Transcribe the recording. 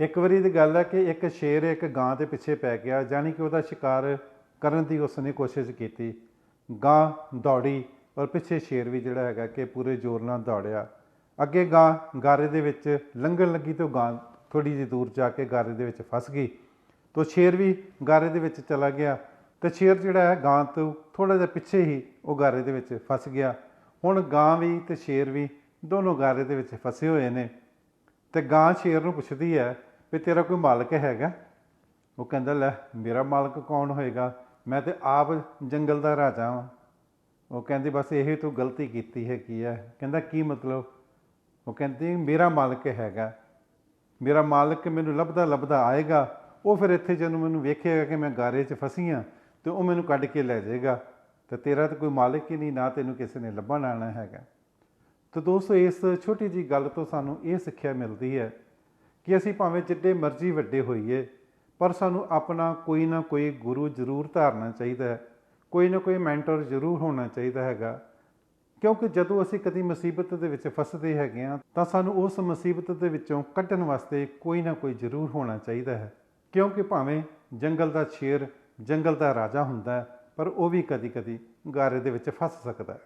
ਇੱਕ ਵਾਰੀ ਦੀ ਗੱਲ ਹੈ ਕਿ ਇੱਕ ਸ਼ੇਰ ਇੱਕ ਗਾਂ ਦੇ ਪਿੱਛੇ ਪੈ ਗਿਆ ਜਾਨੀ ਕਿ ਉਹਦਾ ਸ਼ਿਕਾਰ ਕਰਨ ਦੀ ਉਸਨੇ ਕੋਸ਼ਿਸ਼ ਕੀਤੀ। ਗਾਂ ਦੌੜੀ ਔਰ ਪਿੱਛੇ ਸ਼ੇਰ ਵੀ ਜਿਹੜਾ ਹੈਗਾ ਕਿ ਪੂਰੇ ਜ਼ੋਰ ਨਾਲ ਦੌੜਿਆ। ਅੱਗੇ ਗਾਂ ਗਾਰੇ ਦੇ ਵਿੱਚ ਲੰਘਣ ਲੱਗੀ ਤੇ ਉਹ ਗਾਂ ਥੋੜੀ ਜਿਹੀ ਦੂਰ ਜਾ ਕੇ ਗਾਰੇ ਦੇ ਵਿੱਚ ਫਸ ਗਈ। ਤੋ ਸ਼ੇਰ ਵੀ ਗਾਰੇ ਦੇ ਵਿੱਚ ਚਲਾ ਗਿਆ ਤੇ ਸ਼ੇਰ ਜਿਹੜਾ ਹੈ ਗਾਂ ਤੋਂ ਥੋੜਾ ਜਿਹਾ ਪਿੱਛੇ ਹੀ ਉਹ ਗਾਰੇ ਦੇ ਵਿੱਚ ਫਸ ਗਿਆ। ਹੁਣ ਗਾਂ ਵੀ ਤੇ ਸ਼ੇਰ ਵੀ ਦੋਨੋਂ ਗਾਰੇ ਦੇ ਵਿੱਚ ਫਸੇ ਹੋਏ ਨੇ। ਤੇ ਗਾਂ ਸ਼ੇਰ ਨੂੰ ਪੁੱਛਦੀ ਹੈ ਵੀ ਤੇਰਾ ਕੋਈ ਮਾਲਕ ਹੈਗਾ? ਉਹ ਕਹਿੰਦਾ, ਲੈ, ਮੇਰਾ ਮਾਲਕ ਕੌਣ ਹੋਏਗਾ? ਮੈਂ ਤੇ ਆਪ ਜੰਗਲ ਦਾ ਰਾਜਾ ਹਾਂ ਉਹ ਕਹਿੰਦੀ, ਬਸ ਇਹ ਤੂੰ ਗਲਤੀ ਕੀਤੀ ਹੈ ਕੀ ਹੈ ਕਹਿੰਦਾ, ਕੀ ਮਤਲਬ? ਉਹ ਕਹਿੰਦੀ, ਮੇਰਾ ਮਾਲਕ ਹੈਗਾ। ਮੇਰਾ ਮਾਲਕ ਮੈਨੂੰ ਲੱਭਦਾ ਲੱਭਦਾ ਆਏਗਾ। ਉਹ ਫਿਰ ਇੱਥੇ ਜਦੋਂ ਮੈਨੂੰ ਵੇਖੇਗਾ ਕਿ ਮੈਂ ਗਾਰੇ 'ਚ ਫਸੀ ਹਾਂ ਤੇ ਉਹ ਮੈਨੂੰ ਕੱਢ ਕੇ ਲੈ ਜਾਏਗਾ। ਤੇ ਤੇਰਾ ਤਾਂ ਕੋਈ ਮਾਲਕ ਹੀ ਨਹੀਂ, ਨਾ ਤੈਨੂੰ ਕਿਸੇ ਨੇ ਲੱਭਣ ਆਣਾ ਹੈਗਾ। ਤਾਂ ਦੋਸਤੋ, ਇਸ ਛੋਟੀ ਜੀ ਗੱਲ ਤੋਂ ਸਾਨੂੰ ਇਹ ਸਿੱਖਿਆ ਮਿਲਦੀ ਹੈ ਕਿ ਅਸੀਂ ਭਾਵੇਂ ਜਿੱਡੇ ਮਰਜ਼ੀ ਵੱਡੇ ਹੋਈਏ, ਪਰ ਸਾਨੂੰ ਆਪਣਾ ਕੋਈ ਨਾ ਕੋਈ ਗੁਰੂ ਜ਼ਰੂਰ ਧਾਰਨਾ ਚਾਹੀਦਾ ਹੈ, ਕੋਈ ਨਾ ਕੋਈ ਮੈਂਟਰ ਜ਼ਰੂਰ ਹੋਣਾ ਚਾਹੀਦਾ ਹੈਗਾ। ਕਿਉਂਕਿ ਜਦੋਂ ਅਸੀਂ ਕਦੀ ਮੁਸੀਬਤ ਦੇ ਵਿੱਚ ਫਸਦੇ ਹੈਗੇ ਆ ਤਾਂ ਸਾਨੂੰ ਉਸ ਮੁਸੀਬਤ ਦੇ ਵਿੱਚੋਂ ਕੱਢਣ ਵਾਸਤੇ ਕੋਈ ਨਾ ਕੋਈ ਜ਼ਰੂਰ ਹੋਣਾ ਚਾਹੀਦਾ ਹੈ। ਕਿਉਂਕਿ ਭਾਵੇਂ ਜੰਗਲ ਦਾ ਸ਼ੇਰ ਜੰਗਲ ਦਾ ਰਾਜਾ ਹੁੰਦਾ ਪਰ ਉਹ ਵੀ ਕਦੀ-ਕਦੀ ਗਾਰੇ ਦੇ ਵਿੱਚ ਫਸ ਸਕਦਾ ਹੈ।